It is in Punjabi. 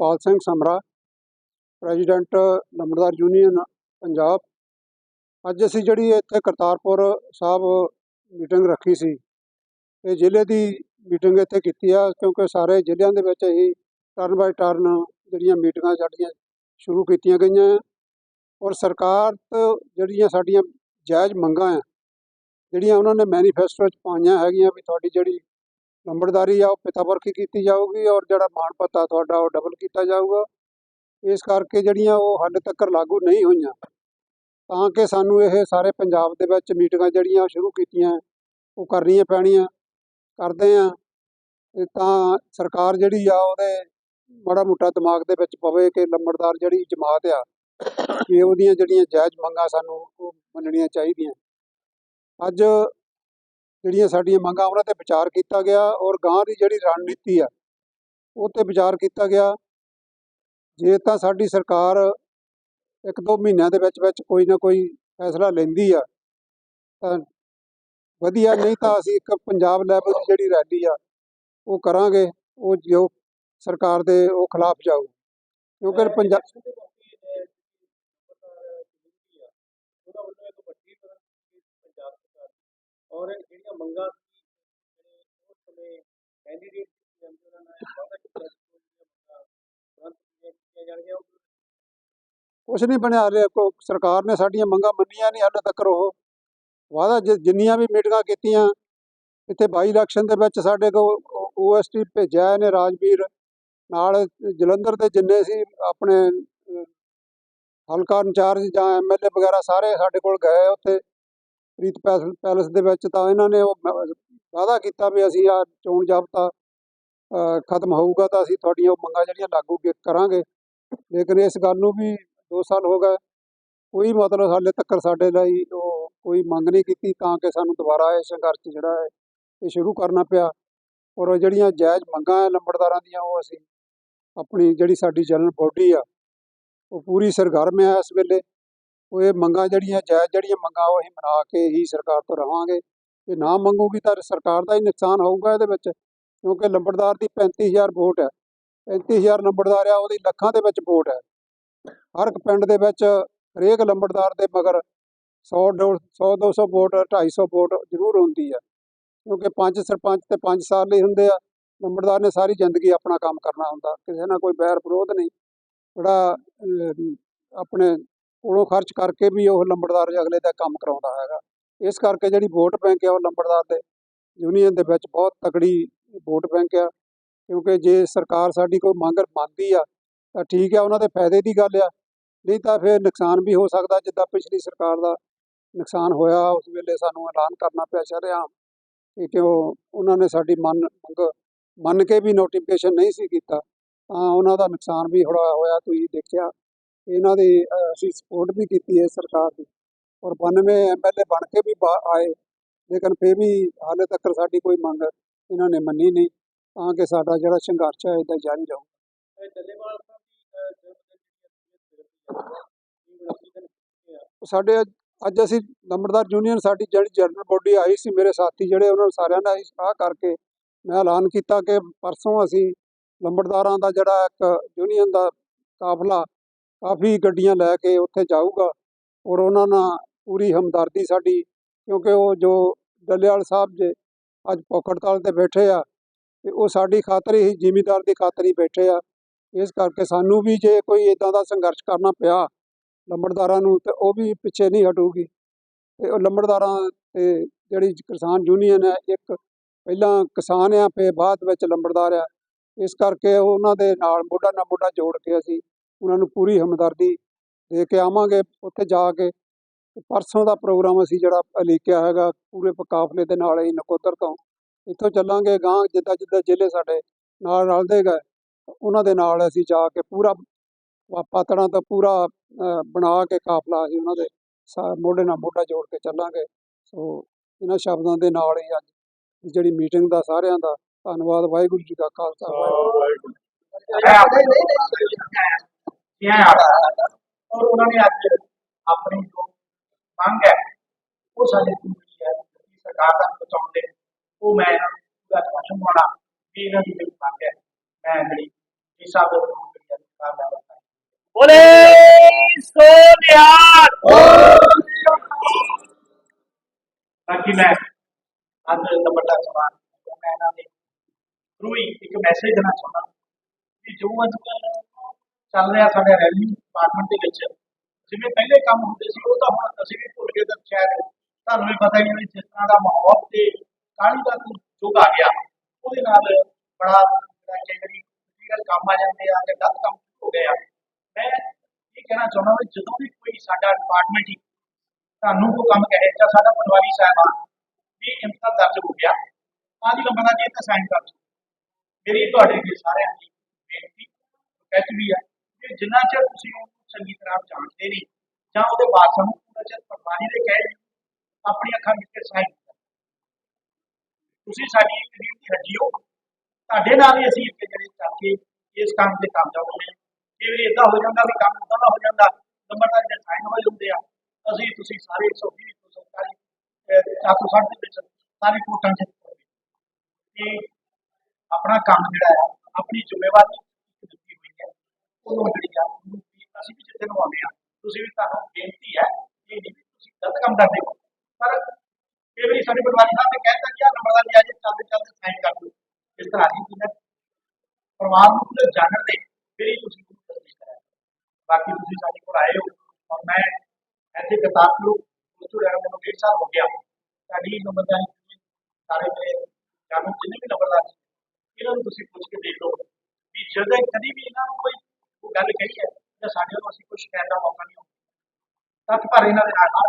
ਪਾਲ ਸਿੰਘ ਸਮਰਾ, ਪ੍ਰੈਜ਼ੀਡੈਂਟ ਨੰਬਰਦਾਰ ਯੂਨੀਅਨ ਪੰਜਾਬ। ਅੱਜ ਅਸੀਂ ਜਿਹੜੀ ਇੱਥੇ ਕਰਤਾਰਪੁਰ ਸਾਹਿਬ ਮੀਟਿੰਗ ਰੱਖੀ ਸੀ, ਇਹ ਜ਼ਿਲ੍ਹੇ ਦੀ ਮੀਟਿੰਗ ਇੱਥੇ ਕੀਤੀ ਆ, ਕਿਉਂਕਿ ਸਾਰੇ ਜ਼ਿਲ੍ਹਿਆਂ ਦੇ ਵਿੱਚ ਅਸੀਂ ਟਰਨ ਬਾਈ ਟਰਨ ਜਿਹੜੀਆਂ ਮੀਟਿੰਗਾਂ ਸਾਡੀਆਂ ਸ਼ੁਰੂ ਕੀਤੀਆਂ ਗਈਆਂ ਹੈ ਔਰ ਸਰਕਾਰ ਤੋਂ ਜਿਹੜੀਆਂ ਸਾਡੀਆਂ ਜਾਇਜ਼ ਮੰਗਾਂ ਆ, ਜਿਹੜੀਆਂ ਉਹਨਾਂ ਨੇ ਮੈਨੀਫੈਸਟੋ 'ਚ ਪਾਈਆਂ ਹੈਗੀਆਂ ਵੀ ਤੁਹਾਡੀ ਜਿਹੜੀ ਨੰਬਰਦਾਰੀ ਆ, ਉਹ ਪਿਤਾਵਰਖੀ ਕੀਤੀ ਜਾਊਗੀ ਔਰ ਜਿਹੜਾ ਮਾਣ ਭੱਤਾ ਤੁਹਾਡਾ ਉਹ ਡਬਲ ਕੀਤਾ ਜਾਊਗਾ। ਇਸ ਕਰਕੇ ਜਿਹੜੀਆਂ ਉਹ ਹਾਲੇ ਤੱਕ ਲਾਗੂ ਨਹੀਂ ਹੋਈਆਂ, ਤਾਂ ਕਿ ਸਾਨੂੰ ਇਹ ਸਾਰੇ ਪੰਜਾਬ ਦੇ ਵਿੱਚ ਮੀਟਿੰਗਾਂ ਜਿਹੜੀਆਂ ਸ਼ੁਰੂ ਕੀਤੀਆਂ, ਉਹ ਕਰਨੀਆਂ ਪੈਣੀਆਂ। ਕਰਦੇ ਆ ਤਾਂ ਸਰਕਾਰ ਜਿਹੜੀ ਆ, ਉਹਦੇ ਮਾੜਾ ਮੋਟਾ ਦਿਮਾਗ ਦੇ ਵਿੱਚ ਪਵੇ ਕਿ ਲੰਬੜਦਾਰ ਜਿਹੜੀ ਜਮਾਤ ਆ ਕਿ ਉਹਦੀਆਂ ਜਿਹੜੀਆਂ ਜਾਇਜ਼ ਮੰਗਾਂ ਸਾਨੂੰ ਉਹ ਮੰਨਣੀਆਂ ਚਾਹੀਦੀਆਂ। ਅੱਜ ਜਿਹੜੀਆਂ ਸਾਡੀਆਂ ਮੰਗਾਂ, ਉਹਨਾਂ ਤੇ ਵਿਚਾਰ ਕੀਤਾ ਗਿਆ ਔਰ ਗਾਂ ਦੀ ਜਿਹੜੀ ਰਣਨੀਤੀ ਆ, ਉਹ ਤੇ ਵਿਚਾਰ ਕੀਤਾ ਗਿਆ। ਜੇ ਤਾਂ ਸਾਡੀ ਸਰਕਾਰ ਇੱਕ ਦੋ ਮਹੀਨਿਆਂ ਦੇ ਵਿੱਚ ਵਿੱਚ ਕੋਈ ਨਾ ਕੋਈ ਫੈਸਲਾ ਲੈਂਦੀ ਆ, ਤਾਂ ਵਧੀਆ, ਨਹੀਂ ਤਾਂ ਅਸੀਂ ਇੱਕ ਪੰਜਾਬ ਲੈਵਲ ਦੀ ਜਿਹੜੀ ਰੈਲੀ ਆ, ਉਹ ਕਰਾਂਗੇ, ਉਹ ਜੋ ਸਰਕਾਰ ਦੇ ਉਹ ਖਿਲਾਫ ਜਾਊ। ਕਿਉਂਕਿ ਪੰਜਾਬ ਉਹਨਾਂ ਵੱਲੋਂ ਇੱਕ ਵੱਡੀ ਤਰ੍ਹਾਂ ਦੀ ਪੰਜਾਬ ਸਰਕਾਰ ਦੀ ਔਰ ਜਿਹੜੀਆਂ ਮੰਗਾਂ ਸੀ ਜਿਹੜੇ ਉਸ ਸਮੇਂ ਕੈਂਡੀਡੇਟ ਸੀ ਉਹਨਾਂ ਨੇ ਵਾਅਦਾ ਕੀਤਾ ਸੀ ਕਿ ਜਿਹੜੀਆਂ ਮੰਗਾਂ ਤੁਰੰਤ ਪੂਰੀਆਂ ਕੀਤੀਆਂ ਜਾਣਗੀਆਂ ਉਹ ਕੁਛ ਨਹੀਂ ਬਣਿਆ ਰਿਹਾ। ਕੋ ਸਰਕਾਰ ਨੇ ਸਾਡੀਆਂ ਮੰਗਾਂ ਮੰਨੀਆਂ ਨਹੀਂ ਹਾਲੇ ਤੱਕ ਉਹ। ਵਾਅਦਾ ਜਿ- ਜਿੰਨੀਆਂ ਵੀ ਮੀਟਿੰਗਾਂ ਕੀਤੀਆਂ, ਇੱਥੇ ਬਾਈ ਇਲੈਕਸ਼ਨ ਦੇ ਵਿੱਚ ਸਾਡੇ ਕੋ ਓਐਸਟੀ ਭੇਜਿਆ ਨੇ ਰਾਜਵੀਰ ਨਾਲ ਜਲੰਧਰ ਦੇ ਜਿੰਨੇ ਸੀ ਆਪਣੇ ਹਲਕਾ ਇੰਚਾਰਜ ਜਾਂ ਐਮਐਲਏ ਵਗੈਰਾ ਸਾਰੇ ਸਾਡੇ ਕੋਲ ਗਏ ਉੱਥੇ। ਪ੍ਰੀਤ ਪੈਸ- ਪੈਲਸ ਦੇ ਵਿੱਚ ਤਾਂ ਇਹਨਾਂ ਨੇ ਉਹ ਵਾਅਦਾ ਕੀਤਾ ਵੀ ਅਸੀਂ ਆ ਚੋਣ ਜਾਬਤਾ ਖਤਮ ਹੋਊਗਾ ਤਾਂ ਅਸੀਂ ਤੁਹਾਡੀਆਂ ਉਹ ਮੰਗਾਂ ਜਿਹੜੀਆਂ ਲਾਗੂ ਕਰਾਂਗੇ। ਲੇਕਿਨ ਇਸ ਗੱਲ ਨੂੰ ਵੀ 2 ਸਾਲ ਹੋ ਗਏ। ਕੋਈ ਮਤਲਬ ਹਾਲੇ ਤੱਕ ਸਾਡੇ ਲਈ ਉਹ ਕੋਈ ਮੰਗ ਨਹੀਂ ਕੀਤੀ, ਤਾਂ ਕਿ ਸਾਨੂੰ ਦੁਬਾਰਾ ਇਹ ਸੰਘਰਸ਼ ਜਿਹੜਾ ਹੈ, ਇਹ ਸ਼ੁਰੂ ਕਰਨਾ ਪਿਆ। ਔਰ ਜਿਹੜੀਆਂ ਜਾਇਜ਼ ਮੰਗਾਂ ਹੈ ਲੰਬੜਦਾਰਾਂ ਦੀਆਂ, ਉਹ ਅਸੀਂ ਆਪਣੀ ਜਿਹੜੀ ਸਾਡੀ ਜਨਰਲ ਬੋਡੀ ਆ, ਉਹ ਪੂਰੀ ਸਰਗਰਮ ਹੈ ਇਸ ਵੇਲੇ। ਉਹ ਇਹ ਮੰਗਾਂ ਜਿਹੜੀਆਂ, ਜਾਇਜ਼ ਜਿਹੜੀਆਂ ਮੰਗਾਂ, ਉਹ ਅਸੀਂ ਮਨਾ ਕੇ ਹੀ ਸਰਕਾਰ ਤੋਂ ਰਵਾਂਗੇ। ਜੇ ਨਾ ਮੰਗੂਗੀ ਤਾਂ ਸਰਕਾਰ ਦਾ ਹੀ ਨੁਕਸਾਨ ਹੋਊਗਾ ਇਹਦੇ ਵਿੱਚ, ਕਿਉਂਕਿ ਲੰਬੜਦਾਰ ਦੀ 35000 ਵੋਟ ਹੈ। 35000 ਲੰਬੜਦਾਰ ਆ, ਉਹਦੀ ਲੱਖਾਂ ਦੇ ਵਿੱਚ ਵੋਟ ਹੈ। ਹਰ ਇੱਕ ਪਿੰਡ ਦੇ ਵਿੱਚ ਹਰੇਕ ਲੰਬੜਦਾਰ ਦੇ ਮਗਰ 100 100 200 ਵੋਟ 250 ਵੋਟ ਜ਼ਰੂਰ ਹੁੰਦੀ ਆ। ਕਿਉਂਕਿ ਪੰਜ ਸਰਪੰਚ ਤੇ ਪੰਜ ਸਾਲ ਲਈ ਹੁੰਦੇ ਆ, ਲੰਬੜਦਾਰ ਨੇ ਸਾਰੀ ਜ਼ਿੰਦਗੀ ਆਪਣਾ ਕੰਮ ਕਰਨਾ ਹੁੰਦਾ, ਕਿਸੇ ਨਾਲ ਕੋਈ ਬੈਰ ਵਿਰੋਧ ਨਹੀਂ। ਬੜਾ ਆਪਣੇ ਕੋਲੋਂ ਖਰਚ ਕਰਕੇ ਵੀ ਉਹ ਲੰਬੜਦਾਰ ਅਗਲੇ ਦਾ ਕੰਮ ਕਰਾਉਂਦਾ ਹੈਗਾ। ਇਸ ਕਰਕੇ ਜਿਹੜੀ ਵੋਟ ਬੈਂਕ ਹੈ ਉਹ ਲੰਬੜਦਾਰ ਦੇ ਯੂਨੀਅਨ ਦੇ ਵਿੱਚ ਬਹੁਤ ਤਕੜੀ ਵੋਟ ਬੈਂਕ ਆ। ਕਿਉਂਕਿ ਜੇ ਸਰਕਾਰ ਸਾਡੀ ਕੋਈ ਮੰਗ ਮੰਨਦੀ ਆ ਤਾਂ ਠੀਕ ਆ ਉਹਨਾਂ ਦੇ ਫਾਇਦੇ ਦੀ ਗੱਲ ਆ। ਨਹੀਂ ਤਾਂ ਫਿਰ ਨੁਕਸਾਨ ਵੀ ਹੋ ਸਕਦਾ, ਜਿੱਦਾਂ ਪਿਛਲੀ ਸਰਕਾਰ ਦਾ ਨੁਕਸਾਨ ਹੋਇਆ, ਉਸ ਵੇਲੇ ਸਾਨੂੰ ਐਲਾਨ ਕਰਨਾ ਪਿਆ ਸ਼ਰੇਆਮ ਕਿ ਕਿਉਂ ਉਹਨਾਂ ਨੇ ਸਾਡੀ ਮੰਨ, ਮੰਗ, ਮੰਨ ਕੇ ਵੀ ਨੋਟੀਫਿਕੇਸ਼ਨ ਨਹੀਂ ਸੀ ਕੀਤਾ, ਤਾਂ ਉਹਨਾਂ ਦਾ ਨੁਕਸਾਨ ਵੀ ਥੋੜ੍ਹਾ ਹੋਇਆ, ਤੁਸੀਂ ਦੇਖਿਆ। ਇਹਨਾਂ ਦੀ ਅਸੀਂ ਸਪੋਰਟ ਵੀ ਕੀਤੀ ਹੈ ਸਰਕਾਰ ਦੀ, ਔਰ 92 ਐਮਐਲਏ ਬਣ ਕੇ ਵੀ ਬਾ- ਆਏ, ਲੇਕਿਨ ਫਿਰ ਵੀ ਹਾਲੇ ਤੱਕ ਸਾਡੀ ਕੋਈ ਮੰਗ ਇਹਨਾਂ ਨੇ ਮੰਨੀ ਨਹੀਂ, ਤਾਂ ਕਿ ਸਾਡਾ ਜਿਹੜਾ ਸੰਘਰਸ਼ ਹੈ ਇਦਾਂ ਜਾਰੀ ਰਹੂ। ਡੱਲੇਵਾਲ ਸਾਡੇ ਅੱਜ- ਅੱਜ ਅਸੀਂ ਲੰਬੜਦਾਰ ਯੂਨੀਅਨ ਸਾਡੀ ਜਿਹੜੀ ਜਨਰਲ ਬੋਡੀ ਆਈ ਸੀ, ਮੇਰੇ ਸਾਥੀ ਜਿਹੜੇ ਉਹਨਾਂ ਸਾਰਿਆਂ ਨਾਲ ਅਸੀਂ ਸਲਾਹ ਕਰਕੇ ਮੈਂ ਐਲਾਨ ਕੀਤਾ ਕਿ ਪਰਸੋਂ ਅਸੀਂ ਲੰਬੜਦਾਰਾਂ ਦਾ ਜਿਹੜਾ ਇੱਕ ਯੂਨੀਅਨ ਦਾ ਕਾਫਲਾ ਕਾਫੀ ਗੱਡੀਆਂ ਲੈ ਕੇ ਉੱਥੇ ਜਾਊਗਾ ਔਰ ਉਹਨਾਂ ਨਾਲ ਪੂਰੀ ਹਮਦਰਦੀ ਸਾਡੀ, ਕਿਉਂਕਿ ਉਹ ਜੋ ਡੱਲੇਵਾਲ ਸਾਹਿਬ ਜੇ ਅੱਜ ਪੋਖੜਤਾਲ ਤੇ ਬੈਠੇ ਆ ਤੇ ਉਹ ਸਾਡੀ ਖਾਤਰ ਹੀ ਜ਼ਿਮੀਦਾਰ ਦੀ ਖਾਤਰ ਹੀ ਬੈਠੇ ਆ। ਇਸ ਕਰਕੇ ਸਾਨੂੰ ਵੀ ਜੇ ਕੋਈ ਇਦਾਂ ਦਾ ਸੰਘਰਸ਼ ਕਰਨਾ ਪਿਆ ਲੰਬੜਦਾਰਾਂ ਨੂੰ ਤੇ ਉਹ ਵੀ ਪਿੱਛੇ ਨਹੀਂ ਹਟੂਗੀ। ਤੇ ਉਹ ਲੰਬੜਦਾਰਾਂ ਤੇ ਜਿਹੜੀ ਕਿਸਾਨ ਯੂਨੀਅਨ ਹੈ, ਇੱਕ ਪਹਿਲਾਂ ਕਿਸਾਨ ਆ, ਫਿਰ ਬਾਅਦ ਵਿੱਚ ਲੰਬੜਦਾਰ ਆ। ਇਸ ਕਰਕੇ ਉਹਨਾਂ ਦੇ ਨਾਲ ਮੋਢਾ ਨਾਲ ਮੋਢਾ ਜੋੜ ਕੇ ਅਸੀਂ ਉਹਨਾਂ ਨੂੰ ਪੂਰੀ ਹਮਦਰਦੀ ਦੇ ਕੇ ਆਵਾਂਗੇ ਉੱਥੇ ਜਾ ਕੇ। ਪਰਸੋਂ ਦਾ ਪ੍ਰੋਗਰਾਮ ਅਸੀਂ ਜਿਹੜਾ ਅਲੀਕਿਆ ਹੈਗਾ ਪੂਰੇ ਕਾਫਲੇ ਦੇ ਨਾਲ ਹੀ ਨਕੋਦਰ ਤੋਂ। ਇੱਥੋਂ ਚੱਲਾਂਗੇ ਗਾਂ ਜਿੱਦਾਂ ਜਿੱਦਾਂ ਜ਼ਿਲ੍ਹੇ ਸਾਡੇ ਨਾਲ ਰਲਦੇ ਗਏ। ਉਹਨਾਂ ਦੇ ਨਾਲ ਅਸੀਂ ਜਾ ਕੇ ਪੂਰਾ ਪਾਤੜਾਂ ਦਾ ਪੂਰਾ ਬਣਾ ਕੇ ਕਾਫਲਾ ਅਸੀਂ ਉਹਨਾਂ ਦੇ ਮੋਢੇ ਨਾਲ ਮੋਢਾ ਜੋੜ ਕੇ ਚੱਲਾਂਗੇ। ਸੋ ਇਹਨਾਂ ਸ਼ਬਦਾਂ ਦੇ ਨਾਲ ਹੀ ਅੱਜ ਜਿਹੜੀ ਮੀਟਿੰਗ ਦਾ ਸਾਰਿਆਂ ਦਾ ਧੰਨਵਾਦ, ਵਾਹਿਗੁਰੂ ਜੀ ਕਾ ਖਾਲਸਾ, ਵਾਹਿਗੁਰੂ ਔਰ ਉਹਨਾਂ ਨੇ ਅੱਜ ਆਪਣੀ ਜੋ ਮੰਗ ਹੈ ਉਹ ਸਾਡੇ ਕੋਲ ਹੈ ਸਰਕਾਰ ਦਾ ਬਚਾਉਂਦੇ ਉਹ ਮੈਂ ਪੂਰਾ ਸਮਝਣ ਵੀ ਇਹਨਾਂ ਦੀ ਮੰਗ ਹੈ ਮੈਂ ਜਿਹੜੀ ਕੋਲ ਦਾ ਵਰਤਾ ਬੋਲੇ ਸੋਨਿਆਰ। ਬਾਕੀ ਮੈਂ ਅੱਜ ਦਾ ਵੱਡਾ ਸਵਾਲ ਮੈਂ ਇਹਨਾਂ ਦੇ ਥਰੂ ਹੀ ਇੱਕ ਮੈਸੇਜ ਦੇਣਾ ਚਾਹੁੰਦਾ ਕਿ ਜੋ ਅੱਜ ਚੱਲ ਰਿਹਾ ਸਾਡੇ ਰੈਵਨਿਊ ਡਿਪਾਰਟਮੈਂਟ ਦੇ ਵਿੱਚ ਜਿਵੇਂ ਪਹਿਲੇ ਕੰਮ ਹੁੰਦੇ ਸੀ ਉਹ ਤਾਂ ਹੁਣ ਅਸੀਂ ਵੀ ਭੁੱਲ ਗਏ ਤਾਂ ਸ਼ਾਇਦ ਤੁਹਾਨੂੰ ਵੀ ਪਤਾ ਹੀ ਨਹੀਂ ਜਿਸ ਤਰ੍ਹਾਂ ਦਾ ਮਾਹੌਲ ਤੇ ਕਾਹਲੀ ਦਾ ਯੁੱਗ ਆ ਗਿਆ। ਉਹਦੇ ਨਾਲ ਬੜਾ ਜਿਹੜਾ ਕਈ ਕੰਮ ਆ ਜਾਂਦੇ ਆ ਜਾਂ ਗਲਤ ਕੰਮ ਹੋ ਗਏ ਆ। ਮੈਂ ਇਹ ਕਹਿਣਾ ਚਾਹੁੰਦਾ ਵੀ ਜਦੋਂ ਵੀ ਕੋਈ ਸਾਡਾ ਡਿਪਾਰਟਮੈਂਟ ਹੀ ਤੁਹਾਨੂੰ ਕੋਈ ਕੰਮ ਕਹੇ ਜਾਂ ਸਾਡਾ ਪਟਵਾਰੀ ਸਾਹਿਬਾਨ ਵੀ ਇੰਤਜ਼ਾਰ ਦਰਜ ਹੋ ਗਿਆ, ਤਾਂ ਦੀ ਲੰਬਾ ਜੀ ਤਾਂ ਸਾਈਨ ਕਰ ਮੇਰੀ ਤੁਹਾਡੇ ਅੱਗੇ ਸਾਰਿਆਂ ਦੀ ਬੇਨਤੀ ਰਿਕਵੈਸਟ ਵੀ ਹੈ ਕਿ ਜਿੰਨਾ ਚਿਰ ਤੁਸੀਂ ਉਹਨੂੰ ਚੰਗੀ ਤਰ੍ਹਾਂ ਜਾਣਦੇ ਨਹੀਂ, ਜਾਂ ਉਹਦੇ ਵਾਰਸਾਂ ਨੂੰ ਪੂਰਾ ਚਿਰ ਪਟਵਾਰੀ ਦੇ ਕਹੇ ਆਪਣੀ ਅੱਖਾਂ ਵਿੱਚ ਸਾਈਨ ਤੁਸੀਂ ਸਾਡੀ ਇੱਕ ਰੀੜ ਦੀ ਹੱਡੀ ਹੋ। ਤੁਹਾਡੇ ਨਾਲ ਹੀ ਅਸੀਂ ਅੱਗੇ ਜਿਹੜੇ ਚੱਲ ਕੇ ਇਸ ਕੰਮ ਤੇ ਕਾਮਯਾਬ ਹੋਏ ਹਾਂ। ਕਈ ਵਾਰੀ ਇਦਾਂ ਹੋ ਜਾਂਦਾ ਵੀ ਕੰਮ ਉਦਾਂ ਦਾ ਹੋ ਜਾਂਦਾ ਨੰਬਰਦਾਰ ਦੇ ਸਾਈਨ ਹੋਏ ਹੁੰਦੇ ਆ, ਅਸੀਂ, ਤੁਸੀਂ ਸਾਰੇ 120 140 460 ਦੇ ਵਿੱਚ ਸਾਰੇ ਕੋਟਾਂ ਚ ਕਿ ਆਪਣਾ ਕੰਮ ਜਿਹੜਾ ਆ, ਆਪਣੀ ਜ਼ਿੰਮੇਵਾਰੀ ਇੱਕ ਦਿੱਤੀ ਹੋਈ ਹੈ। ਉਹ ਜਿਹੜੀ ਆ ਅਸੀਂ ਵੀ ਜਿੱਥੇ ਨੂੰ ਆਉਂਦੇ ਆ, ਤੁਸੀਂ ਵੀ ਤੁਹਾਨੂੰ ਬੇਨਤੀ ਹੈ ਇਹ ਨਹੀਂ ਤੁਸੀਂ ਗਲਤ ਕੰਮ ਕਰਦੇ ਹੋ। ਪਰ ਕਈ ਵਾਰੀ ਸਾਡੇ ਪਰਿਵਾਰੀ ਸਾਹਿਬ ਨੇ ਕਹਿਤਾ ਕਿ ਆ ਨੰਬਰਦਾਰ ਜੀ ਅੱਜ ਚੱਲਦੇ ਚੱਲਦੇ ਸਾਈਨ ਕਰ ਦਿਓ ਪਰਿਵਾਰ ਨੂੰ ਪੂਰੇ ਜਾਣਨ ਦੇ ਫਿਰ ਹੀ ਤੁਸੀਂ ਉਹਨੂੰ ਕਰਾਇਆ ਬਾਕੀ ਤੁਸੀਂ ਸਾਡੇ ਕੋਲ ਆਏ ਹੋ ਔਰ ਮੈਂ ਇੱਥੇ ਕਰਤਾਰਪੁਰ ਉੱਥੋਂ ਰਹਿਣ ਮੈਨੂੰ ਡੇਢ ਸਾਲ ਹੋ ਗਿਆ। ਸਾਡੀ ਨੰਬਰਦਾਰੀ ਸਾਰੇ ਮੇਰੇ ਜਾਣੋ ਜਿੰਨੇ ਵੀ ਨੰਬਰਦਾਰ ਸੀ, ਇਹਨਾਂ ਨੂੰ ਤੁਸੀਂ ਪੁੱਛ ਕੇ ਦੇਖ ਲਓ ਵੀ ਜਦੋਂ ਕਦੀ ਵੀ ਇਹਨਾਂ ਨੂੰ ਕੋਈ ਕੋਈ ਗੱਲ ਕਹੀ ਹੈ ਜਾਂ ਸਾਡੇ ਵੱਲੋਂ ਅਸੀਂ ਕੁਝ ਕਹਿਣ ਦਾ ਮੌਕਾ ਨਹੀਂ ਹੁੰਦਾ ਤੱਕ ਪਰ ਇਹਨਾਂ ਦੇ ਨਾਲ ਨਾਲ